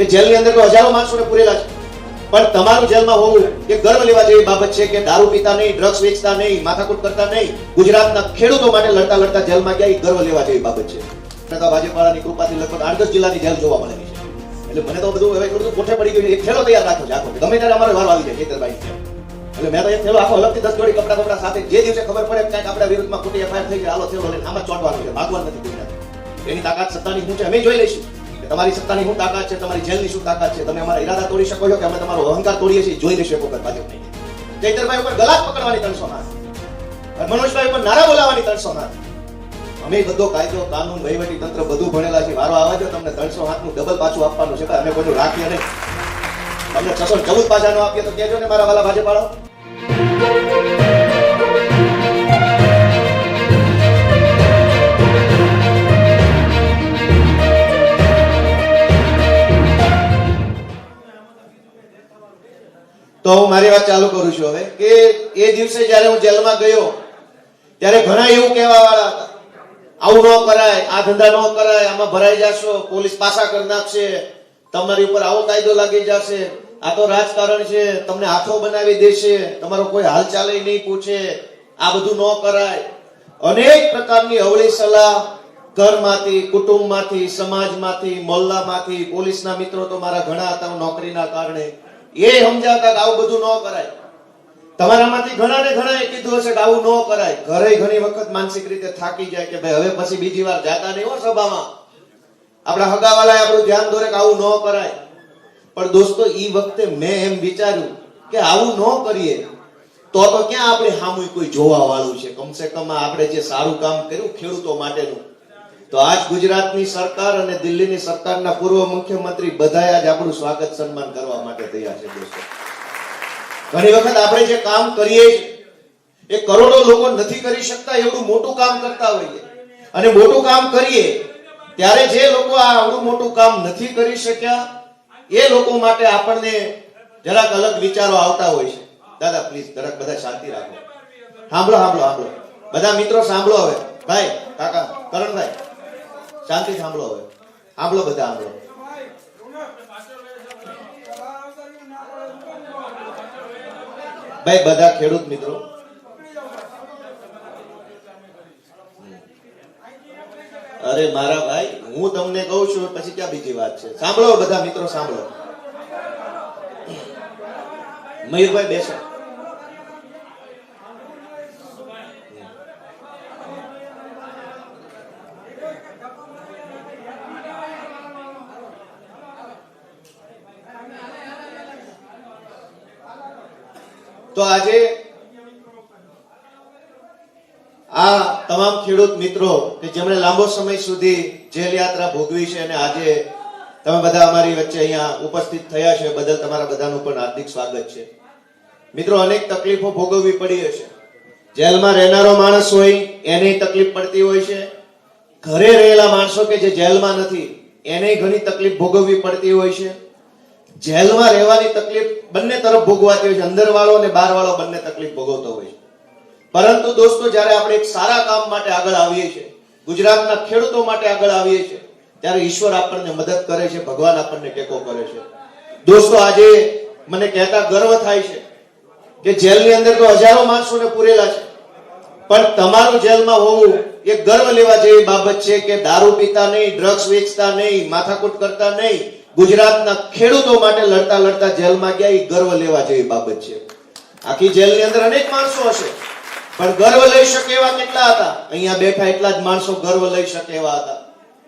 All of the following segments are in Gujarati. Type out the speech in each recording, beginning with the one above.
કે જેલની અંદર તો હજારો માણસોને પૂરેલા છે. પણ તમારું જેલમાં હોવું એ ગર્વ લેવા જેવી બાબત છે કે દારૂ પીતા નહીં ડ્રગ્સ વેચતા નહીં, માથાકૂટ કરતા નહીં, ગુજરાતના ખેડૂતો માટે લડતા લડતા જેલમાં ગયા એ ગર્વ લેવા જેવી બાબત છે. તો ભાજપવાળાની કૃપાથી લગભગ આઠ દસ જિલ્લાની જેલ જોવા મળેલી છે. એટલે મને તો બધું હવે બધું કોઠે પડી ગયું એ થેલો તૈયાર રાખ્યો છે આખો ગમે ત્યારે અમારે વારો આવી જાય ખેતરભાઈ એટલે મેં તો એક થેલો આખો અલગથી દસ જોડી કપડા કપડા સાથે જે દિવસે ખબર પડે કે કાંઈક આપણા વિરુદ્ધમાં ખોટી એફઆઈઆર થઈ ગઈ, હાલો થેલો લઈને આમાં ચોંટવાનું છે, ભાગવાનું નથી ગુજરાત. એની તાકાત સત્તાની હું છે, અમે જોઈ લઈશું. તમારી સત્તાની શું તાકાત છે? તમારી જેલની શું તાકાત છે? તમે અમારા ઈરાદા તોડી શકો છો કે અમે તમારો અહંકાર તોડીએ છીએ? જોઈ શકો એક વખત નહીં ચૈતરભાઈ ઉપર ગલાસ પકડવાની ત્રણસો નાથ મનોજભાઈ ઉપર નારા બોલાવવાની ત્રણસો નાથ અમે બધો કાયદો, કાનૂન, વહીવટી તંત્ર બધું ભણેલા છે વારો આવે છે, તમને ત્રણસો હાથનું ડબલ પાછું આપવાનું છે. અમે બધું રાખીએ નહીં. તમને છસો ચૌદ પાછા નો આપીએ તો કહેજો ને મારા વાલા ભાજપાળો તો હું મારી વાત ચાલુ કરું છું હવે, કે એ દિવસે જ્યારે હું જેલમાં ગયો, ત્યારે ઘણા એવું કહેવા વાળા હતા. આવું ન કરાય, આ ધંધા ન કરાય, આમાં ભરાઈ જશો, પોલીસ પાસા કરી નાખશે, તમારી ઉપર આવો કાયદો લાગી જશે, આ તો રાજકારણ છે, તમને હાથો બનાવી દેશે, તમારો કોઈ હાલચાલ નહીં પૂછે, આ બધું ન કરાય. અનેક પ્રકારની અવળી સલાહ ઘરમાંથી, કુટુંબમાંથી, સમાજમાંથી મોહલ્લામાંથી પોલીસના મિત્રો તો મારા ઘણા હતા નોકરીના કારણે. એ સમજાવતા કે આવું બધું ન કરાય. તમારામાંથી ઘણા ને ઘણા કીધું હશે કે આવું ન કરાય. ઘરે ઘણી વખત માનસિક રીતે થાકી જાય કે, ભાઈ, હવે પછી બીજી વાર જાતા નહીં હો સભામાં. આપણા હગાવાલાએ આપણું ધ્યાન દોરે કે આવું ન કરાય. પણ દોસ્તો એ વખતે મેં એમ વિચાર્યું કે આવું ન કરીએ, તો તો ક્યાં આપણે સામું કોઈ જોવા વાળું છે? કમસે કમ આપણે જે સારું કામ કર્યું ખેડૂતો માટેનું તો આજ ગુજરાતની સરકાર અને દિલ્હીની સરકારના પૂર્વ મુખ્યમંત્રી બધાએ આજ આપણું સ્વાગત સન્માન કરવા માટે તૈયાર છે દોસ્તો. ઘણી વખત આપણે જે કામ કરીએ એ કરોડો લોકો નથી કરી શકતા, એવડું મોટું કામ કરતા હોઈએ. અને મોટું કામ કરીએ, ત્યારે જે લોકો આ આવડું મોટું કામ નથી કરી શક્યા, એ લોકો માટે આપણને જરાક અલગ વિચારો આવતા હોય છે. દાદા પ્લીઝ જરાક બધા શાંતિ રાખો. સાંભળો સાંભળો સાંભળો. બધા મિત્રો સાંભળો હવે. ભાઈ, કાકા, કરણભાઈ. શાંતિ સાંભળો હવે. સાંભળો બધા સાંભળો. ભાઈ, બધા ખેડૂત મિત્રો. અરે મારા ભાઈ, હું તમને કહું છું, પછી ક્યાં બીજી વાત છે? સાંભળો બધા મિત્રો, સાંભળો. મયુરભાઈ બેસો. તો આજે આ તમામ ખેડૂત મિત્રો કે જેમણે લાંબો સમય સુધી જેલ યાત્રા ભોગવી છે અને આજે તમે બધા અમારી વચ્ચે અહીંયા ઉપસ્થિત થયા છે બદલ તમારા બધાનું પણ હાર્દિક સ્વાગત છે. મિત્રો, અનેક તકલીફો ભોગવવી પડી હશે. જેલમાં રહેનારો માણસ હોય, એને તકલીફ પડતી હોય છે. ઘરે રહેલા માણસો કે જે જેલમાં નથી, એને ઘણી તકલીફ ભોગવવી પડતી હોય છે. જેલમાં રહેવાની તકલીફ બંને તરફ ભોગવાતી હોય છે. અંદર વાળો અને બહાર વાળો બંને તકલીફ ભોગવતો હોય છે. પરંતુ દોસ્તો, જ્યારે આપણે એક સારા કામ માટે આગળ આવીએ છીએ, ગુજરાતના ખેડૂતો માટે આગળ આવીએ છીએ, ત્યારે ઈશ્વર આપણને મદદ કરે છે, ભગવાન આપણને ટેકો કરે છે. દોસ્તો, આજે મને કહેતા ગર્વ થાય છે કે જેલની અંદર તો હજારો માણસોને પૂરેલા છે. પણ તમારું જેલમાં હોવું એ ગર્વ લેવા જેવી બાબત છે કે દારૂ પીતા નહીં ડ્રગ્સ વેચતા નહીં, માથાકૂટ કરતા નહીં ગુજરાતના ખેડૂતો માટે લડતા લડતા જેલમાં ગયા એ ગર્વ લેવા જેવી બાબત છે. આખી જેલની અંદર અનેક માણસો હશે. પણ ગર્વ લઈ શકે એવા કેટલા હતા? અહીંયા બેઠા એટલા જ માણસો ગર્વ લઈ શકે એવા હતા.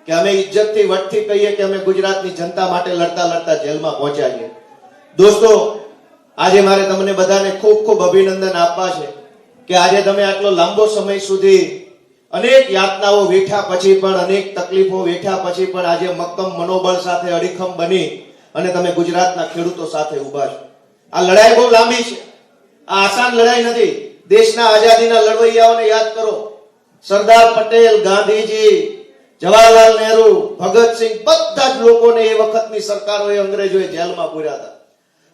કે અમે ઇજ્જતથી વટથી કહીએ કે અમે ગુજરાતની જનતા માટે લડતા લડતા જેલમાં પહોંચ્યા છીએ. દોસ્તો, આજે મારે તમને બધાને ખૂબ ખૂબ અભિનંદન આપવા છે કે આજે તમે આટલો લાંબો સમય સુધી અનેક યાતનાઓ વેઠ્યા પછી પણ, અનેક તકલીફો વેઠ્યા પછી પણ આજે મક્કમ મનોબળ સાથે અડીખમ બની અને તમે ગુજરાતના ખેડૂતો સાથે ઊભા છો. આ લડાઈ બહુ લાંબી છે. આ આસાન લડાઈ નથી. દેશના આઝાદીના લડવૈયાઓને યાદ કરો. સરદાર પટેલ, ગાંધીજી, જવાહરલાલ નહેરુ, ભગતસિંહ, બધા જ લોકોને એ વખતની સરકારોએ અંગ્રેજોએ જેલમાં પૂર્યા હતા.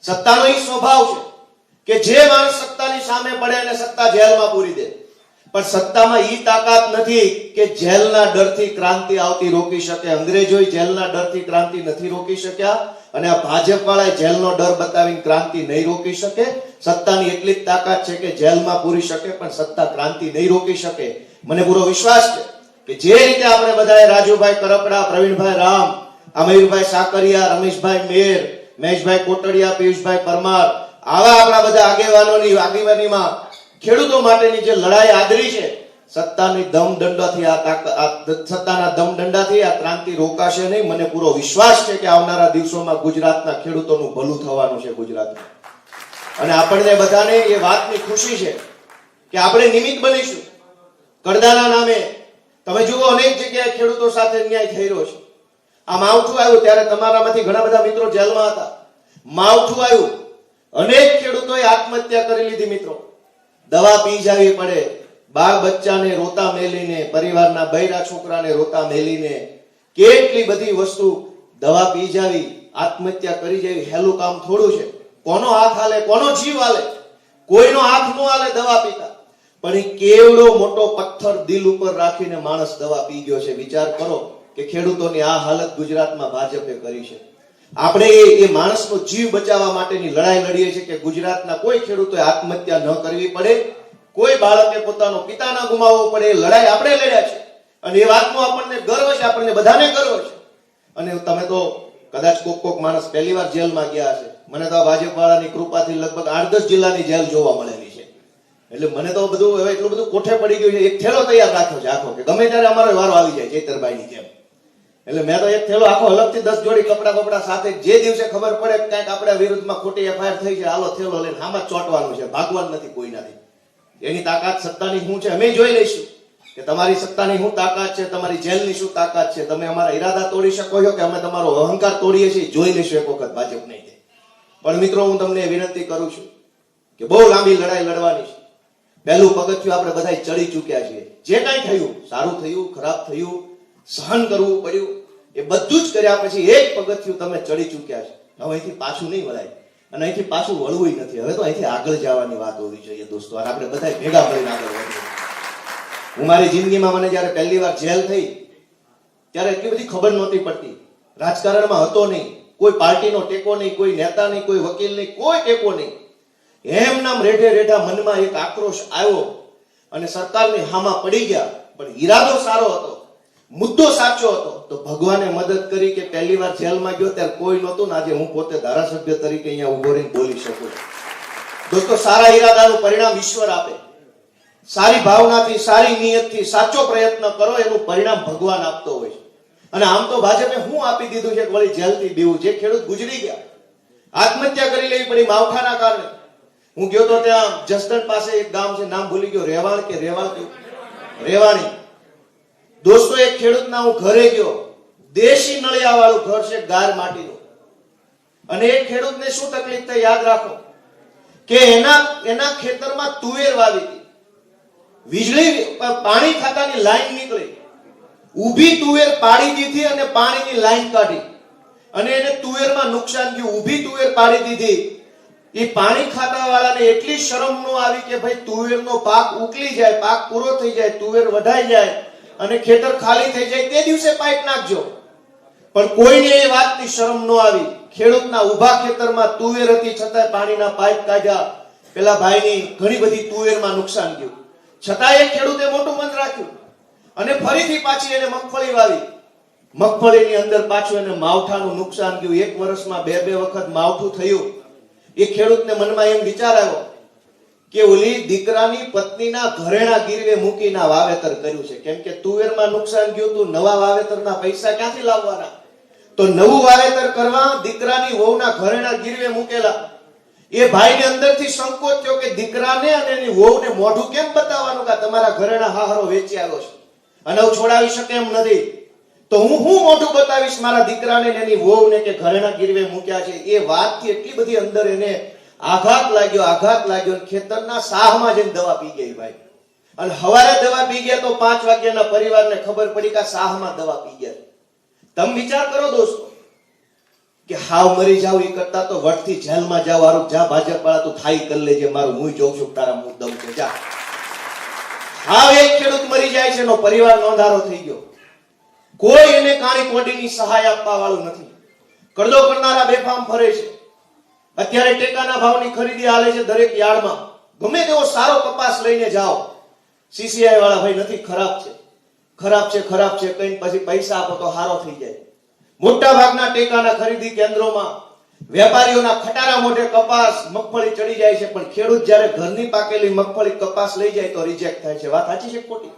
સત્તાનો એ સ્વભાવ છે કે જે માણસ સત્તાની સામે પડે અને સત્તા જેલમાં પૂરી દે. પણ સત્તામાં ઈ તાકાત નથી કે જેલના ડરથી ક્રાંતિ આવતી રોકી શકે. અંગ્રેજો જેલના ડરથી ક્રાંતિ નથી રોકી શક્યા અને આ ભાજપ વાળા જેલનો ડર બતાવીને ક્રાંતિ નહીં રોકી શકે. સત્તાની એટલી જ તાકાત છે કે જેલમાં પૂરી શકે, પણ સત્તા ક્રાંતિ નહીં રોકી શકે. મને પૂરો વિશ્વાસ છે કે જે રીતે આપણે બધાએ રાજુભાઈ કરપડા, પ્રવીણભાઈ રામ, અમીરભાઈ સાકરિયા, રમેશભાઈ મેર મહેશભાઈ કોટડિયા, પિયુષભાઈ પરમાર, આવા આપણા બધા આગેવાનોની, આગેવાનીમાં ખેડૂતો માટેની જે લડાઈ આદરી છે, સત્તાની દમ દંડાથી આ સત્તાના દમ દંડાથી આ ક્રાંતિ રોકાશે નહીં. મને પૂરો વિશ્વાસ છે કે આવનારા દિવસોમાં ગુજરાતના ખેડૂતોનું ભલું થવાનું છે ગુજરાતમાં. અને આપણને બધાને એ વાતની ખુશી છે કે આપણે નિમિત્ત બનીશું. કરદાના નામે તમે જુઓ, અનેક જગ્યાએ ખેડૂતો સાથે અન્યાય થઈ રહ્યો છે. આ માવઠું આવ્યું ત્યારે તમારામાંથી ઘણા બધા મિત્રો જેલમાં હતા. માવઠું આવ્યું. અનેક ખેડૂતોએ આત્મહત્યા કરી લીધી મિત્રો. દવા પી જાવી પડે, બાળ બચ્ચાને રોતા મેલીને, પરિવારના બૈરા છોકરાને રોતા મેલીને, કેટલી બધી વસ્તુ દવા પી જાવી, આત્મહત્યા કરી જાવી, હેલું કામ થોડું છે. કોનો હાથ હાલે, કોનો જીવ હાલે? કોઈનો હાથ નો હાલે દવા પીતા. પણ એ કેવડો મોટો પથ્થર દિલ ઉપર રાખીને માણસ દવા પી ગયો છે. વિચાર કરો કે ખેડૂતોની આ હાલત ગુજરાતમાં ભાજપે કરી છે. આપણે એ માણસનો જીવ બચાવવા માટેની લડાઈ લડીએ છીએ કે ગુજરાતના કોઈ ખેડૂતોએ આત્મહત્યા ન કરવી પડે, કોઈ બાળકે પોતાનો પિતા ન ગુમાવવો પડે, એ લડાઈ આપણે લડ્યા છે અને એ વાતનો આપણને ગર્વ છે, આપણને બધાને ગર્વ છે. અને તમે તો કદાચ કોક કોક માણસ પહેલી વાર જેલમાં ગયા હશે. મને તો ભાજપ વાળાની કૃપાથી લગભગ આઠ દસ જિલ્લાની જેલ જોવા મળેલી છે. એટલે મને તો બધું, હવે એટલું બધું કોઠે પડી ગયું છે, એક થેલો તૈયાર રાખ્યો છે આખો, કે ગમે ત્યારે અમારો વારો આવી જાય, ચેતરભાઈની જેમ. એટલે મેં તો એક થેલો આખો અલગથી દસ જોડી કપડા કપડા સાથે જે દિવસે ખબર પડે કે કાંઈક આપણા વિરુદ્ધમાં ખોટી એફઆઈઆર થઈ છે, હાલો થેલો લઈને આમાં ચોંટવાનું છે. ભાગવાનું નથી કોઈનાથી એની તાકાત સત્તાની શું છે, અમે જોઈ લઈશું કે તમારી સત્તાની શું તાકાત છે, તમારી જેલની શું તાકાત છે. તમે અમારા ઈરાદા તોડી શકો છો કે અમે તમારો અહંકાર તોડીએ છીએ? જોઈ લઈશું એક વખત ભાજપ નહીં. પણ મિત્રો, હું તમને વિનંતી કરું છું કે બહુ લાંબી લડાઈ લડવાની છે. પહેલું પગથિયું આપણે બધા ચડી ચૂક્યા છીએ. જે કાંઈ થયું, સારું થયું, ખરાબ થયું સહન કરવું પડ્યું. એ બધું જ કર્યા પછી એક પગથિયું તમે ચડી ચૂક્યા છે. હવે અહીંથી પાછું નહીં વળાય. અને અહીંથી પાછું વળવું નથી. હવે તો અહીંથી આગળ જવાની વાત હોવી જોઈએ દોસ્તો. આપણે બધા ભેગા મળીને આગળ વધીએ. હું મારી જિંદગીમાં મને જ્યારે પહેલી વાર જેલ થઈ, ત્યારે એટલી બધી ખબર નહોતી પડતી. રાજકારણમાં હતો નહીં. કોઈ પાર્ટીનો ટેકો નહીં, કોઈ નેતા નહીં, કોઈ વકીલ નહીં, કોઈ ટેકો નહીં. એમ નામ રેઢે રેઢા મનમાં એક આક્રોશ આવ્યો અને સરકારની હામાં પડી ગયા. પણ ઈરાદો સારો હતો. મુદ્દો સાચો હતો. તો ભગવાને મદદ કરી કે પહેલી વાર જેલમાં ગયો ત્યારે કોઈ નહોતું આજે હું પોતે ધારાસભ્ય તરીકે અહીંયા ઊભો રહીને બોલી શકું દોસ્તો, સારા ઈરાદાનું પરિણામ ઈશ્વર આપે. સારી ભાવનાથી, સારી નિયતથી, સાચો પ્રયત્ન કરો, એનું પરિણામ ભગવાન આપતો હોય છે. અને આમ તો ભાજપે હું આપી દીધું છે વળી જેલથી દેવું જે ખેડૂત ગુજરી ગયા, આત્મહત્યા કરી લેવી પડી માવઠાના કારણે. હું ગયો તો ત્યાં જસદણ પાસે એક ગામ છે, નામ ભૂલી ગયો રેવાણ કે રેવાણ રેવાણી. દોસ્તો એક ખેડૂતના હું ઘરે ગયો. દેશી નળિયા વાળું ઘર છે ગાર માટીનું. અને એ ખેડૂતને શું તકલીફ થાય યાદ રાખો કે એના એના ખેતરમાં તુવેર વાવી હતી. વીજળી પાણી ખાતાની લાઈન નીકળી. ઊભી તુવેર પાડી દીધી અને પાણીની લાઈન કાઢી. અને એને તુવેરમાં નુકસાન થયું. ઊભી તુવેર પાડી દીધી. એ પાણી ખાતા વાળાને એટલી શરમ નો આવી કે ભાઈ તુવેરનો પાક ઉકલી જાય, પાક પૂરો થઈ જાય, તુવેર વધાઈ જાય. અને ખેતર ખાલી થઈ જાય તે દિવસે પાઇપ નાખજો. પણ કોઈને એ વાતની શરમ ન આવી. ખેડૂતના ઊભા ખેતરમાં તુવેર હતી, છતાંય પાણીના પાઇપ કાઢ્યા. પેલા ભાઈની ઘણી બધી તુવેરમાં નુકસાન ગયું. છતાં એ ખેડૂતે મોટું મન રાખ્યું. અને ફરીથી પાછી એને મગફળી વાવી. મગફળીની અંદર પાછું એને માવઠાનું નુકસાન ગયું. એક વર્ષમાં બે બે વખત માવઠું થયું. એ ખેડૂતને મનમાં એમ વિચાર આવ્યો કે ઓલી દીકરાની પત્નીના ઘરેણા ગીરવે મૂકીને વાવેતર કર્યું છે? કેમ કે તુવેરમાં નુકસાન ગયું તું નવા વાવેતરના પૈસા ક્યાંથી લાવવાના? તો નવું વાવેતર કરવા દીકરાની વહુના ઘરેણા ગીરવે મૂકેલા. એ ભાઈને અંદરથી સંકોચ થયો કે દીકરાને અને એની વહુને મોઢું કેમ બતાવવાનું કે તમારા ઘરેણા હાહરો વેચી આવ્યો છે? અને હું છોડાવી શકે એમ નથી. તો હું હું મોઢું બતાવીશ મારા દીકરાને એની વહુને કે ઘરેણા ગીરવે મૂક્યા છે? એ વાતથી એટલી બધી અંદર એને આઘાત લાગ્યો આઘાત લાગ્યો ખેતરના સાહમાં જઈને દવા પી ગઈ ભાઈ. અને હવારે દવા પી ગયા તો પાંચ વાગ્યાના પરિવારને ખબર પડી કે સાહ સાહમાં દવા પી ગયા. તમે વિચાર કરો દોસ્તો, કે હાવ મરી જાવ એ કરતા તો વટથી જેલમાં જાવ આરોપ જા ભાજપ વાળા તું થાઈ કરી લેજે, મારું હું જોઉં છું, તારા હું દઉં છું, જા. હાવ એક ખેડૂત મરી જાય છે, એનો પરિવાર નોંધારો થઈ ગયો. કોઈ એને કાણી કોડીની સહાય આપવા વાળું નથી. કરદો કરનારા બેફામ ફરે છે. અત્યારે ટેકાના ભાવની ખરીદી હાલે છે દરેક યાર્ડમાં. ગમે તેવો સારો કપાસ લઈને જાઓ. સીસીઆઈ વાળા ભાઈ નથી, ખરાબ છે. ખરાબ છે ખરાબ છે કઈ પછી પૈસા આપો તો હારો થઈ જાય. મોટા ભાગના ટેકાના ખરીદી કેન્દ્રોમાં વેપારીઓના ખટારા મોઢે કપાસ, મગફળી ચડી જાય છે, પણ ખેડૂત જ્યારે ઘરની પાકેલી મગફળી કપાસ લઈ જાય તો રિજેક્ટ થાય છે. વાત સાચી છે ખોટી?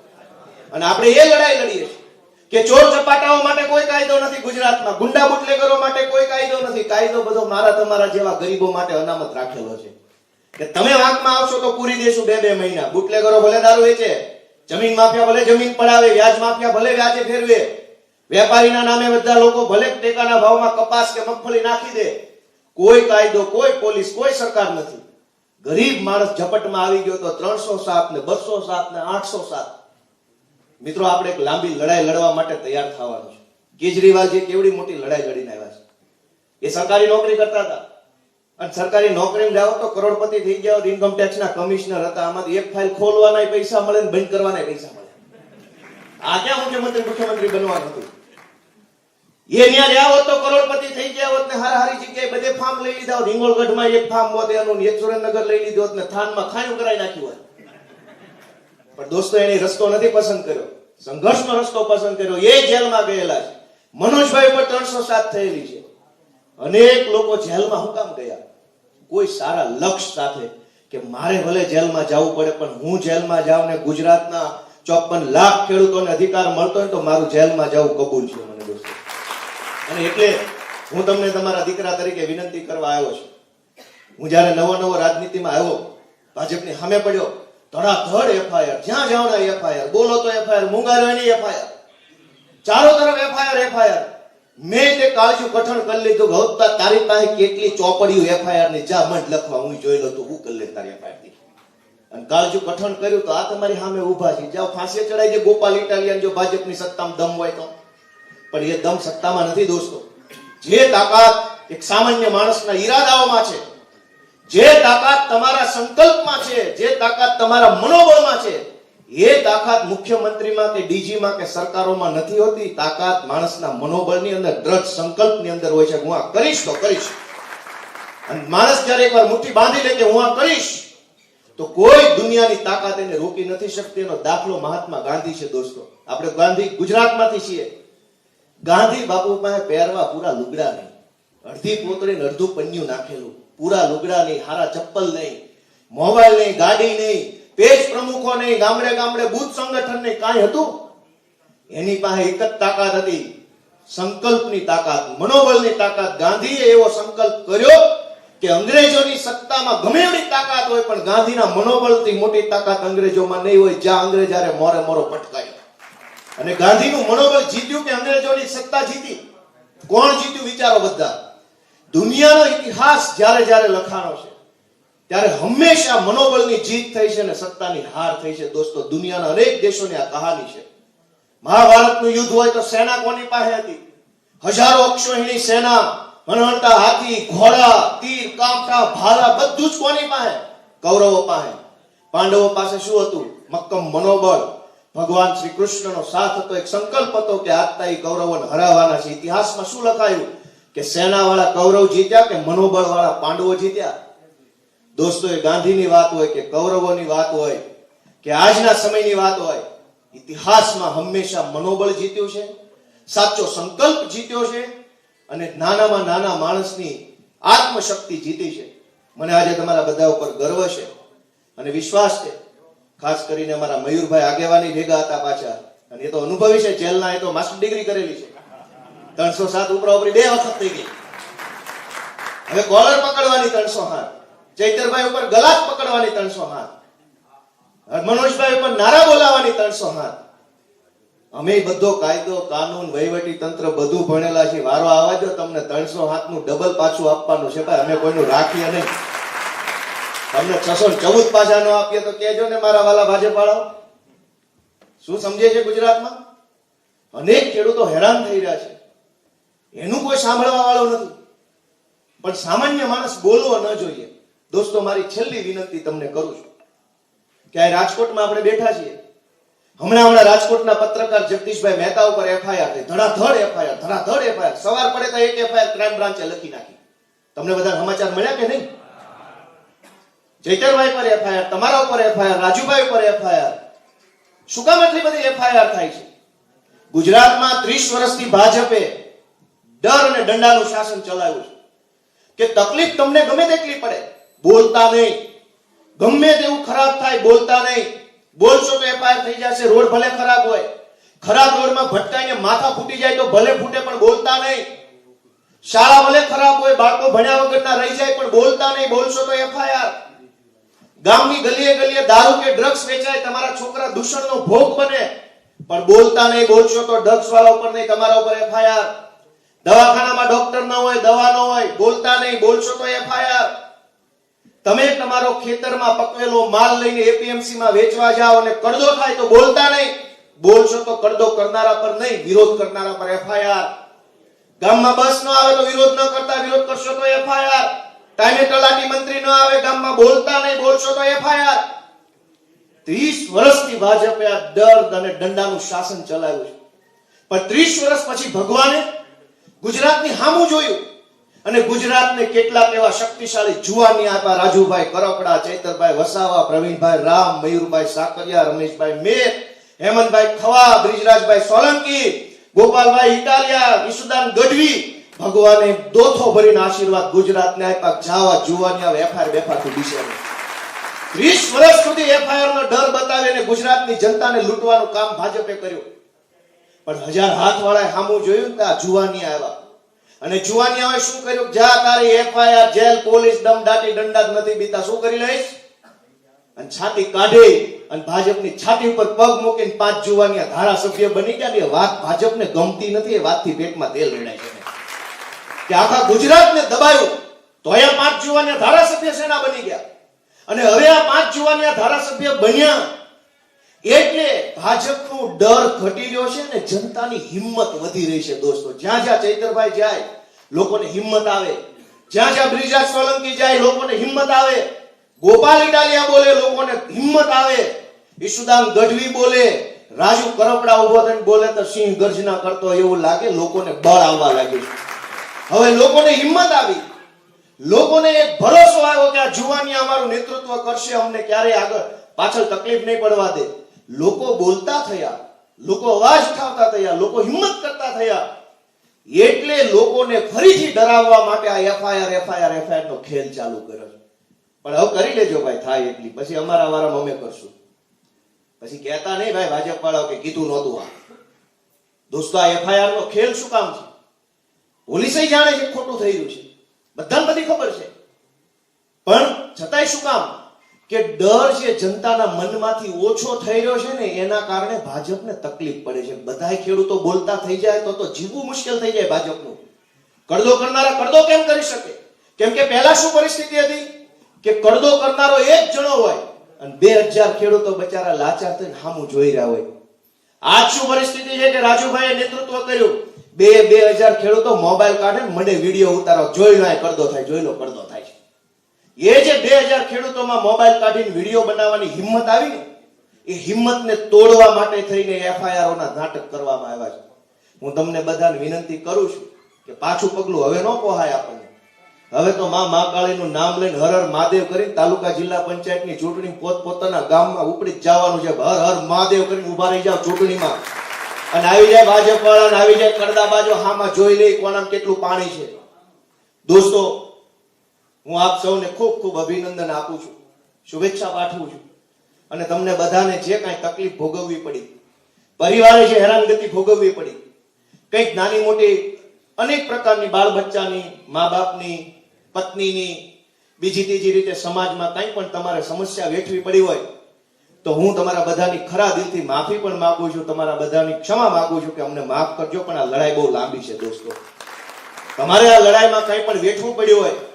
અને આપણે એ લડાઈ લડીએ છીએ. કે ચોર ચપાટાઓ માટે કોઈ કાયદો નથી ગુજરાતમાં, ગુંડા બુટલેગરો માટે કોઈ કાયદો નથી. કાયદો બધો મારા તમારા જેવા ગરીબો માટે અનામત રાખેલો છે. કે તમે વાંકમાં આવશો તો પૂરી દેશું બે બે મહિના. બુટલેગરો ભલે દારૂ વેચે, જમીન માફિયા ભલે જમીન પડાવે, વ્યાજ માફિયા ભલે વ્યાજે ફેરવે, વેપારીના નામે બધા લોકો ભલે ટેકાના ભાવમાં કપાસ કે મગફળી નાખી દે, કોઈ કાયદો, કોઈ પોલીસ, કોઈ સરકાર નથી. ગરીબ માણસ ઝપટમાં આવી ગયો તો ત્રણસો સાત ને બસો સાત ને આઠસો સાત મિત્રો, આપણે એક લાંબી લડાઈ લડવા માટે તૈયાર થવાનું છે. કેજરીવાલ જે કેવડી મોટી લડાઈ લડીને આવ્યા છે. એ સરકારી નોકરી કરતા હતા. અને સરકારી નોકરીમાં જાઓ તો કરોડપતિ થઈ ગયા ઇન્કમ ટેક્સના કમિશનર હતા. આમાંથી એક ફાઇલ ખોલવાના પૈસા મળે ને બંધ કરવાના પૈસા મળે. આ ક્યાં મુખ્યમંત્રી મુખ્યમંત્રી બનવાનું હતું? એ ત્યાં રહ્યા હોત તો કરોડપતિ થઈ ગયા હોત ને હાર હારી જગ્યાએ બધે ફાર્મ લઈ લીધા હોત. હિંગોળગઢમાં એક ફાર્મ હોત, એનું એક સુરેન્દ્રનગર લઈ લીધું હોત ને થાનમાં ખાણું કરાવી નાખ્યું હોત. પણ દોસ્તો એને રસ્તો નથી પસંદ કર્યો. સંઘર્ષનો રસ્તો પસંદ કર્યો. એ જેલમાં ગયેલા છે. મનોજભાઈ પર ત્રણસો સાત થયેલી છે. અનેક લોકો જેલમાં હું કામ ગયા. કોઈ સારા લક્ષ્ય સાથે કે મારે ભલે જેલમાં જવું પડે, પણ હું જેલમાં જાઉં ને ગુજરાતના ચોપન લાખ ખેડૂતોને અધિકાર મળતો હોય તો મારું જેલમાં જવું કબૂલ છે મને દોસ્તો. અને એટલે હું તમને તમારા દીકરા તરીકે વિનંતી કરવા આવ્યો છું. હું જ્યારે નવો નવો રાજનીતિમાં આવ્યો, ભાજપની સામે પડ્યો ધડાધડ એફઆઈઆર જ્યાં જાઓ એફઆઈઆર બોલો તો એફઆઈઆર મુંગારો એની એફઆઈઆર ચારો તરફ એફઆઈઆર એફઆઈઆર મેં તે કાળજું કઠણ કરી લીધું હવે તારી પાસે કેટલી ચોપડીઓ એફઆઈઆરની જા મંડ લખવા, હું જોઈ લઉં તો હું કરી લે તારી એફઆઈઆરની. અને કાળજું કઠણ કર્યું તો આ તમારી સામે ઊભા છે. જાઓ ફાંસી ચડાઈ જાય ગોપાલ ઇટાલિયન જો ભાજપની સત્તામાં દમ હોય તો. પણ એ દમ સત્તામાં નથી દોસ્તો. જે તાકાત એક સામાન્ય માણસના ઈરાદાઓમાં છે જે તાકાત તમારા સંકલ્પમાં છે, જે તાકાત તમારા મનોબળમાં છે, એ તાકાત મુખ્યમંત્રીમાં કે ડીજીમાં કે સરકારોમાં નથી હોતી. તાકાત માણસના મનોબળની અંદર, દ્રઢ સંકલ્પની અંદર હોય છે હું આ કરીશ તો કરીશ. અને માણસ જ્યારે એકવાર મુઠ્ઠી બાંધી લે કે હું આ કરીશ, તો કોઈ દુનિયાની તાકાત એને રોકી નથી શકતી. એનો દાખલો મહાત્મા ગાંધી છે દોસ્તો. આપણે ગાંધી ગુજરાતમાંથી છીએ. ગાંધી બાપુ પાસે પહેરવા પૂરા લુગડા નહીં. અડધી પોતળી અડધું પન્યું નાખેલું. પૂરા લુગડા નહીં હારા ચપ્પલ નહીં, મોબાઈલ નહીં, ગાડી નહીં, પેજ પ્રમુખો નહીં, ગામડે ગામડે બુથ સંગઠન નહીં, કાંઈ હતું? એની પાસે એક જ તાકાત હતી, સંકલ્પની તાકાત, મનોબળની તાકાત. ગાંધીએ એવો સંકલ્પ કર્યો કે અંગ્રેજોની સત્તામાં ગમે એવડી તાકાત હોય, પણ ગાંધીના મનોબળથી મોટી તાકાત અંગ્રેજોમાં નહીં હોય, જ્યાં અંગ્રેજારે મોરે મોરો પટકાય અને ગાંધીનું મનોબળ જીત્યું કે અંગ્રેજોની સત્તા જીતી? કોણ જીત્યું વિચારો બધા? દુનિયાનો ઇતિહાસ જ્યારે જ્યારે લખાણો છે, ત્યારે હંમેશા મનોબળની જીત થઈ છે અને સત્તાની હાર થઈ છે. દોસ્તો, દુનિયાના અનેક દેશોની આ કહાની છે. મહાભારતનું યુદ્ધ હોય તો સેના કોની પાસે હતી? હજારો અક્ષોહિણી સેના, હણહણતા હાથી, ઘોડા, તીર, કામઠા, ભાલા, બધું જ કોની પાસે? કૌરવો પાસે. પાંડવો પાસે શું હતું? મક્કમ મનોબળ. ભગવાન શ્રી કૃષ્ણનો સાથ હતો, એક સંકલ્પ હતો કે આજતા એ કૌરવોને હરાવવાના છે. ઇતિહાસમાં શું લખાયું? કે સેનાવાળા કૌરવ જીત્યા કે મનોબળ વાળા પાંડવો જીત્યા? દોસ્તો, એ ગાંધીની વાત હોય કે કૌરવોની વાત હોય કે આજના સમયની વાત હોય, ઇતિહાસમાં હંમેશા મનોબળ જીત્યું છે, સાચો સંકલ્પ જીત્યો છે અને નાનામાં નાના માણસની આત્મશક્તિ જીતી છે. મને આજે તમારા બધા ઉપર ગર્વ છે અને વિશ્વાસ છે. ખાસ કરીને અમારા મયુરભાઈ આગેવાની ભેગા હતા પાછા અને એ તો અનુભવી છે, જેલના એ તો માસ્ટર ડિગ્રી કરેલી છે. ત્રણસો સાત ઉપરા ઉપરી બે વખત થઈ ગઈ. હવે કોલર પકડવાની ત્રણસો હાથ ચૈતરભાઈ ઉપર ગલાસ પકડવાની ત્રણસો હાથ મનોજભાઈ ઉપર નારા બોલાવાની ત્રણસો હાથ અમે બધો કાયદો, કાનૂન, વહીવટી તંત્ર બધું ભણેલા છે વારો આવવા દો તમને ત્રણસો હાથનું ડબલ પાછું આપવાનું છે ભાઈ. અમે કોઈનું રાખીએ નહીં. તમને છસો ચૌદ પાછા નો આપીએ તો કહેજો ને મારા વાલા ભાજપ વાળાઓ શું સમજે છે ગુજરાતમાં? અનેક ખેડૂતો હેરાન થઈ રહ્યા છે. એનું કોઈ સાંભળવા વાળો નથી. પણ સામાન્ય માણસ બોલવો ન જોઈએ. દોસ્તો, મારી છેલ્લી વિનંતી તમને કરું છું. ક્યાંય રાજકોટમાં આપણે બેઠા છીએ. હમણાં હમણાં રાજકોટના પત્રકાર જગદીશભાઈ મહેતા ઉપર એફઆઈઆર થઈ ધડાધડ એફઆઈઆર ધડાધડ એફઆઈઆર સવાર પડે તો એક એફઆઈઆર ક્રાઇમ બ્રાન્ચે લખી નાખી. તમને બધા સમાચાર મળ્યા કે નહીં? જયતરભાઈ પર એફઆઈઆર તમારા ઉપર એફઆઈઆર રાજુભાઈ ઉપર એફઆઈઆર શું કામ એટલી બધી એફઆઈઆર થાય છે? ગુજરાતમાં ત્રીસ વર્ષથી ભાજપે ડર અને દંડાનું શાસન ચલાવ્યું છે. કે તકલીફ તમને ગમે તેટલી પડે, બોલતા નહીં. ગમે તેવું ખરાબ થાય, બોલતા નહીં. બોલશો તો એફઆઈઆર થઈ જશે, રોડ ભલે ખરાબ હોય. ખરાબ રોડમાં ભટકાઈને માથા ફૂટી જાય તો ભલે ફૂટે, પણ બોલતા નહીં. શાળા ભલે ખરાબ હોય, બાળકો ભણ્યા વગરના રહી જાય, પણ બોલતા નહીં. બોલશો તો એફઆઈઆર. ગામની ગલીએ ગલીએ દારૂ કે ડ્રગ્સ વેચાય, તમારા છોકરા દૂષણનો ભોગ બને. પણ બોલતા નહીં, બોલશો તો ડ્રગ્સ વાળા ઉપર નહીં, તમારા ઉપર એફઆઈઆર. દવાખાનામાં ડોક્ટર ન હોય, દવા ન હોય, બોલતા નહીં, બોલશો તો એફઆઈઆર. તમે તમારો ખેતરમાં પકવેલો માલ લઈને એપીએમસી માં વેચવા જાઓ અને કરજો થાય તો બોલતા નહીં. બોલશો તો કરદો કરનારા પર નહીં, વિરોધ કરનારા પર એફઆઈઆર. ગામમાં બસ ન આવે તો વિરોધ ન કરતા, વિરોધ કરશો તો એફઆઈઆર. ટાઈમે તલાટી મંત્રી ન આવે, ગામમાં બોલતા નહીં, બોલશો તો એફઆઈઆર. ત્રીસ વર્ષથી ભાજપે આ દર્દ અને દંડાનું શાસન ચલાવ્યું છે. પણ ત્રીસ વર્ષ પછી ભગવાને ગુજરાતની હામું જોયું. અને ગુજરાતને કેટલાક એવા શક્તિશાળી જુવાની આપ્યા રાજુભાઈ કરપડા ચૈતરભાઈ વસાવા, પ્રવીણભાઈ રામ, મયુરભાઈ સાકરિયા, રમેશભાઈ મેર, હેમંતભાઈ ખવા બ્રિજરાજભાઈ સોલંકી, ગોપાલભાઈ ઇટાલિયા ઈશુદાન ગઢવી, ભગવાને દોથો ભરીને આશીર્વાદ ગુજરાતને આપ્યા. જાવા જુવાની આવે એફઆઈઆર બેફાર દિશે ત્રીસ વર્ષ સુધી એફઆઈઆર નો ડર બતાવીને ગુજરાતની જનતાને લૂંટવાનું કામ ભાજપે કર્યું. પણ હજાર હાથ વાળા સામું જોયું કે આ જુવાની આવ્યા. અને જુવાની આવે શું કર્યું? જા તારી એફઆઈઆર જેલ, પોલીસ, દમ, દાટી દંડા નથી બીતા. શું કરી લઈશ? અને છાતી કાઢી અને ભાજપની છાતી ઉપર પગ મૂકીને પાંચ જુવાની ધારાસભ્ય બની ગયા. ને એ વાત ભાજપને ગમતી નથી, એ વાતથી પેટમાં તેલ રેડાય છે. કે આખા ગુજરાતને દબાયું, તો અહીંયા પાંચ જુવાની ધારાસભ્ય સેના બની ગયા. અને હવે આ પાંચ જુવાની ધારાસભ્ય બન્યા એટલે ભાજપનો ડર ઘટી રહ્યો છે ને જનતાની હિંમત વધી રહી છે દોસ્તો. જ્યાં જ્યાં ચૈતરભાઈ જાય, લોકોને હિંમત આવે. જ્યાં જ્યાં બ્રિજા સોલંકી જાય, લોકોને હિંમત આવે. ગોપાલ ઇટાલિયા બોલે, લોકોને હિંમત આવે. ઈશુદાન ગઢવી બોલે, રાજુ કરપડા ઊભો થઈને બોલે તો સિંહ ગર્જના કરતો એવું લાગે, લોકોને બળ આવવા લાગ્યું હવે લોકોને હિંમત આવી. લોકોને એક ભરોસો આવ્યો કે આ જુવાની અમારું નેતૃત્વ કરશે, અમને ક્યારેય આગળ પાછળ તકલીફ નહીં પડવા દે. લોકો બોલતા થયા, લોકો અવાજ ઉઠાવતા થયા, લોકો હિંમત કરતા થયા. એટલે લોકોને ફરીથી ડરાવવા માટે આ એફઆઈઆર એફઆઈઆર એફઆઈઆર નો ખેલ ચાલુ કર્યો પણ હવે કરી લેજો ભાઈ, થાય એટલી. પછી અમારા વારામાં અમે કરશું. પછી કહેતા નહીં, ભાઈ ભાજપ વાળાઓ કે કીધું નહોતું આ. દોસ્તો, આ એફઆઈઆર નો ખેલ શું કામ છે? પોલીસે જાણે છે ખોટું થઈ રહ્યું છે. બધાને બધી ખબર છે. પણ છતાંય શું કામ? કે ડર જે જનતાના મનમાંથી ઓછો થઈ રહ્યો છે ને, એના કારણે ભાજપને તકલીફ પડે છે. બધાય ખેડૂતો બોલતા થઈ જાય તો તો જીવવું મુશ્કેલ થઈ જાય ભાજપનું. કરદો કરનારા કરદો કેમ કરી શકે? કેમ કે પહેલા શું પરિસ્થિતિ હતી? કે કરદો કરનારો એક જણો હોય અને બે હજાર ખેડૂતો બચારા લાચાર થઈને સામું જોઈ રહ્યા હોય. આજ શું પરિસ્થિતિ છે કે રાજુભાઈએ નેતૃત્વ કર્યું? બે બે હજાર ખેડૂતો મોબાઈલ કાઢે મને વીડિયો ઉતારો. જોઈ લો કરદો થાય, જોઈ લો કરદો થાય છે. એ જે બે હજાર ખેડૂતોમાં મોબાઈલ કાઢીને વીડિયો બનાવવાની હિંમત આવી ને એ હિંમતને તોડવા માટે થઈને એફઆઈઆર ના નાટક કરવામાં આવ્યા છે. હું તમને બધાને વિનંતી કરું છું કે પાછું પગલું હવે ન પોહાય આપણને. હવે તો માં મહાકાળીનું નામ લઈને હર હર મહાદેવ કરીને તાલુકા જિલ્લા પંચાયતની ચૂંટણી પોતપોતાના ગામમાં ઉપડી જ જવાનું છે. હર હર મહાદેવ કરીને ઊભા રહી જાવ ચૂંટણીમાં. અને આવી જાય ભાજપ વાળા આવી જાય કરદા બાજુ, હામાં જોઈ લે કોનામાં કેટલું પાણી છે. દોસ્તો હું આપ સૌને ખૂબ ખૂબ અભિનંદન આપું છું. શુભેચ્છા પાઠવું છું. અને તમને બધાને જે કાંઈ તકલીફ ભોગવવી પડી, પરિવારે જે હેરાનગતિ ભોગવવી પડી, કંઈક નાની મોટી અનેક પ્રકારની બાળ બચ્ચાની મા બાપની પત્નીની, બીજી ત્રીજી રીતે સમાજમાં કંઈ પણ તમારે સમસ્યા વેઠવી પડી હોય, તો હું તમારા બધાની ખરા દિલથી માફી પણ માંગુ છું, તમારા બધાની ક્ષમા માંગુ છું કે અમને માફ કરજો, પણ આ લડાઈ બહુ લાંબી છે દોસ્તો. તમારે આ લડાઈમાં કંઈ પણ વેઠવું પડ્યું હોય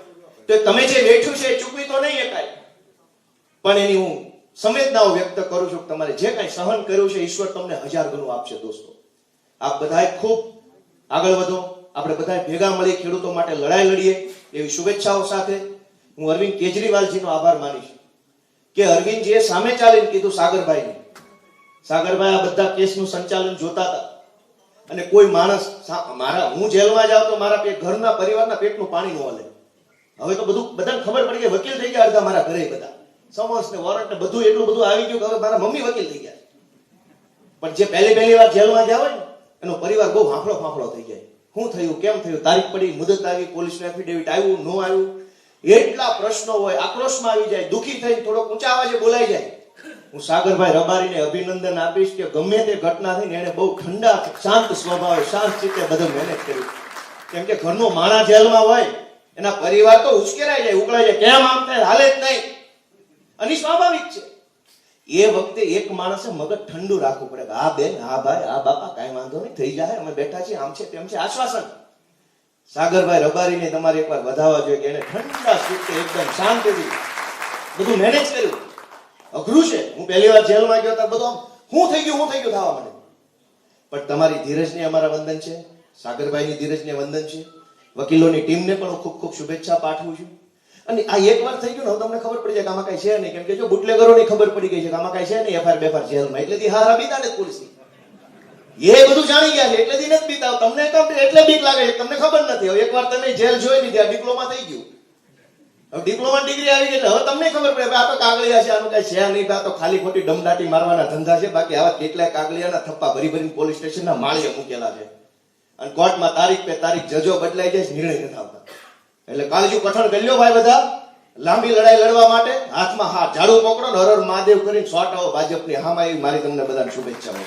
તો તમે જે વેઠ્યું છે એ ચૂકવી તો નહીં શકાય. પણ એની હું સંવેદનાઓ વ્યક્ત કરું છું તમારે જે કાંઈ સહન કર્યું છે, ઈશ્વર તમને હજાર ગણું આપશે દોસ્તો. આપ બધાએ ખૂબ આગળ વધો. આપણે બધા ભેગા મળી ખેડૂતો માટે લડાઈ લડીએ એવી શુભેચ્છાઓ સાથે. હું અરવિંદ કેજરીવાલજીનો આભાર માનીશ. કે અરવિંદજીએ સામે ચાલીને કીધું સાગરભાઈને. સાગરભાઈ આ બધા કેસનું સંચાલન જોતા હતા. અને કોઈ માણસ મારા, હું જેલમાં જાઉં તો મારા ઘરના પરિવારના પેટનું પાણી ન હલે. હવે તો બધું બધાને ખબર પડી ગઈ વકીલ થઈ ગયા અડધા મારા ઘરે બધા. સમન્સ ને વોરંટ ને બધું એટલું બધું આવી ગયું કે હવે મારા મમ્મી વકીલ થઈ ગયા. પણ જે પહેલી પહેલી વાર જેલમાં ગયા હોય એનો પરિવાર બહુ હાંફળો ફાંફળો થઈ જાય. શું થયું, કેમ થયું? તારીખ પડી, મુદત આવી પોલીસનું એફિડેવિટ આવ્યું, ન આવ્યું? એટલા પ્રશ્નો હોય, આક્રોશમાં આવી જાય, દુઃખી થઈ થોડોક ઊંચા અવાજે બોલાઈ જાય. હું સાગરભાઈ રબારીને અભિનંદન આપીશ કે ગમે તે ઘટના થઈને એને બહુ ઠંડા, શાંત સ્વભાવે, શાંત રીતે બધું મેનેજ કર્યું. કેમ કે ઘરનો માણા જેલમાં હોય એના પરિવાર તો ઉશ્કેરાઈ જાય, ઉકળાઈ જાય. કેમ આમ થાય? હાલે જ નહીં. અને સ્વાભાવિક છે. એ વખતે એક માણસે મગજ ઠંડુ રાખવું પડે. આ બેન હા ભાઈ હા બાપા, કાંઈ વાંધો નહીં, થઈ જાય. અમે બેઠા છીએ, આમ છે તેમ છે. આશ્વાસન. સાગરભાઈ રબારીને તમારે એકવાર વધાવવા જોઈએ કે એને ઠંડા ચિત્તે એકદમ શાંતિથી બધું મેનેજ કર્યું. અઘરું છે. હું પહેલી વાર જેલમાં ગયો ત્યારે બધું હું થઈ ગયું, હું થઈ ગયું થવા મને પણ તમારી ધીરજને અમારા વંદન છે. સાગરભાઈની ધીરજને વંદન છે. વકીલોની ટીમને પણ હું ખૂબ ખૂબ શુભેચ્છા પાઠવું છું. અને આ એક વાર થઈ ગયું ને તમને ખબર પડી જાય કે આમાં કઈ છે નહીં. કેમ કે જો બુટલેગરોની ખબર પડી ગઈ છે કે આમાં કઈ છે નહીં, એફઆઈઆર બેફાર જેલમાં. એટલે હાર બીતા ને તુલસી એ બધું જાણી ગયા છે, એટલે નથી બીતા. તમને એટલે બીક લાગે છે તમને ખબર નથી. હવે એકવાર તમે જેલ જોઈ લીધી, આ ડિપ્લોમા થઈ ગયું. હવે ડિપ્લોમા ડિગ્રી આવી ગઈ હવે તમને ખબર પડે આ તો કાગળિયા છે, આનું કઈ છે નહીં આ તો ખાલી ખોટી ડમડાટી મારવાના ધંધા છે. બાકી આવા કેટલાય કાગળિયાના થપ્પા ભરી ભરીને પોલીસ સ્ટેશનના માળીએ મૂકેલા છે. અને કોર્ટમાં તારીખ પે તારીખ જજો બદલાઈ જાય નિર્ણય નથી આવતા. એટલે કાળજુ કઠણ ગલ્યો ભાઈ બધા. લાંબી લડાઈ લડવા માટે હાથમાં હાથ ઝાડુ પકડો ને હર હર મહાદેવ કરીને સોટાઓ ભાજપની હામાં એવી મારી તમને બધાને શુભેચ્છાઓ.